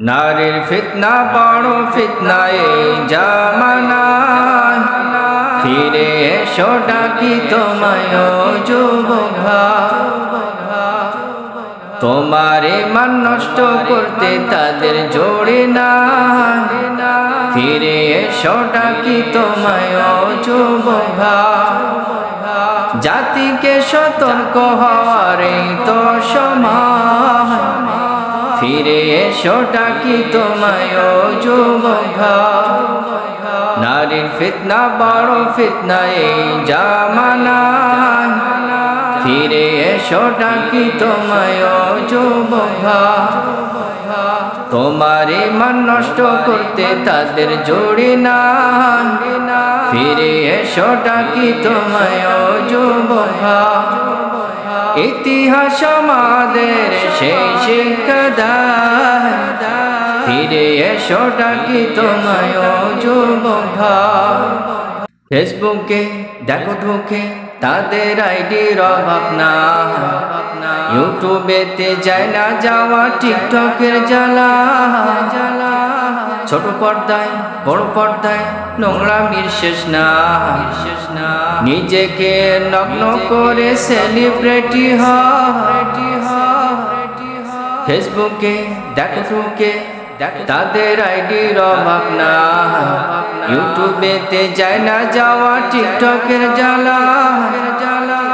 নারীর ফিতনা বড় ফিতনা এই জামানায় ফিরে এসো ডাকি তোমায় যুবক। তোমারে মান নষ্ট করতে তাদের জোড়ে না। ফিরে এসো ডাকি তোমায় যুবক জাতিকে সতর্ক হওয়ার এই তো সময় ফিরে এসো, ডাকি তোমায়, ও নারীর ফিতনা, বড় ফিতনা, এই জামানায় ফিরে এসো, ডাকি তোমায়, ও যুবক ভাই। তোমারে মান নষ্ট করতে তাদের জোড়ি না ফিরে এসো, ডাকি তোমায়, ও যুবক ভাই। ইতিহাস আমাদের সেই শিক্ষা ফিরে এসো, ডাকি তোমায় ভাই। ফেসবুকে দেখো ঢুকে তাদের আইডির অভাব না। ইউটিউবেতে যায় না যাওয়া, টিকটকের জ্বালা। ছোট পর্দায়, বড় পর্দায় নোংরা শেষ না। না নিজেকে নগ্ন করে সেলিব্রিটি ফেসবুকে দেখো ঢুকে, তাদের আইডির অভাব না। ইউটিউবেতে যায় না যাওয়া টিকটকের জ্বালা।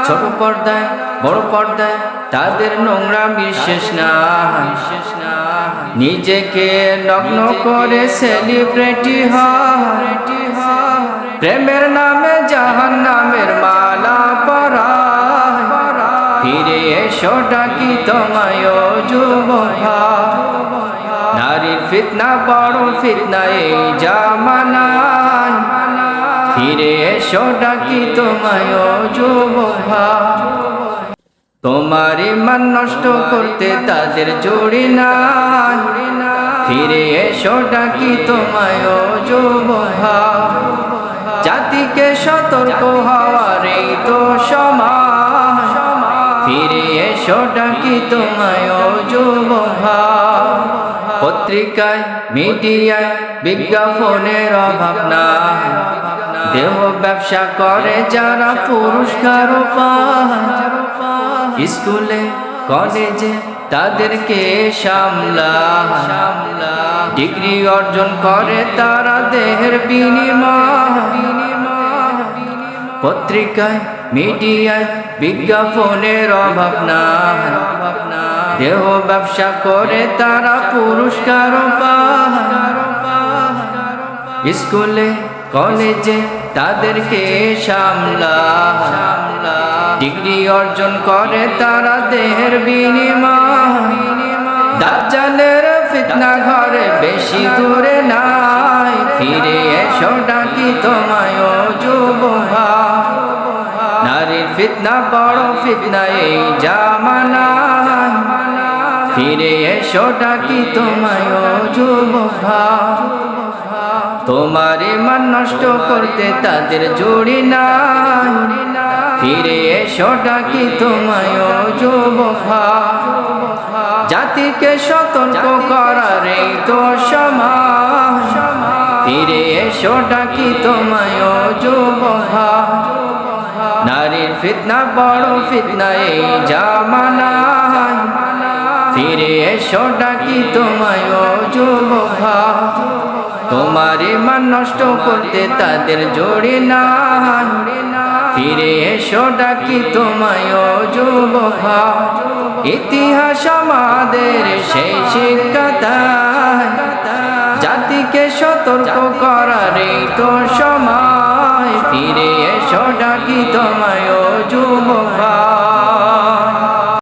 ছোট পর্দায়, বড় পর্দায় তাদের নোংরা বিশেষ না বিশেষ না। নিজেকে নগ্ন করে সেলিব্রিটি হয়। প্রেমের নামে জাহান নামের মালা পরা ফিরে এসো ডাকি তোমায় ভাই। নারীর ফিতনা বড় ফিতনা এই জামানায়। ফিরে এসো ডাকি তোমায় ভাই। তোমার ইমান নষ্ট করতে তাদের জোড়ি না ফিরে এসো ডাকি তোমায় জাতিকে সতর্ক হওয়ার এই তো সমাজ ফিরে এসো ডাকি তোমায় ভাই। পত্রিকায়, মিডিয়ায় বিজ্ঞাপনের অভাব না দেহ ব্যবসা করে যারা পুরস্কার পায়। স্কুলে, কলেজে তাদেরকে সামলা সামলা ডিগ্রি অর্জন করে তারা দেহের বিনিময়। পত্রিকায়, মিডিয়ায় বিজ্ঞাপনের অভাব না দেহ ব্যবসা করে তারা পুরস্কার স্কুলে, কলেজে তাদেরকে সামলা ডিগ্রি অর্জন করে তারা দেহের বিনিময়। দাজ্জালের ফিতনা ঘরে বেশি দূরে নাই। ফিরে এসো ডাকি তোমায়, ও যুবক নারীর ফিতনা, বড় ফিতনা, এই জামানায়। ফিরে এসো ডাকি তোমায়, ও ভাই। তোমার ইমান নষ্ট করতে তাদের জোড়ি না ফিরে এসো, ডাকি তোমায়, ও যুবক জাতিকে সতর্ক করার তো সমাজ। ফিরে এসো, ডাকি তোমায়, ও যুবক নারীর ফিতনা, বড় ফিতনা, এই জামানায়। ফিরে এসো, ডাকি তোমায় ভাই। তোমার মান নষ্ট করতে তাদের জোড়ে না। ফিরে এসো ডাকি তোমায় যুব। ইতিহাস আমাদের সেই শিক্ষাতায় জাতিকে সতর্ক করার তো সময়। ফিরে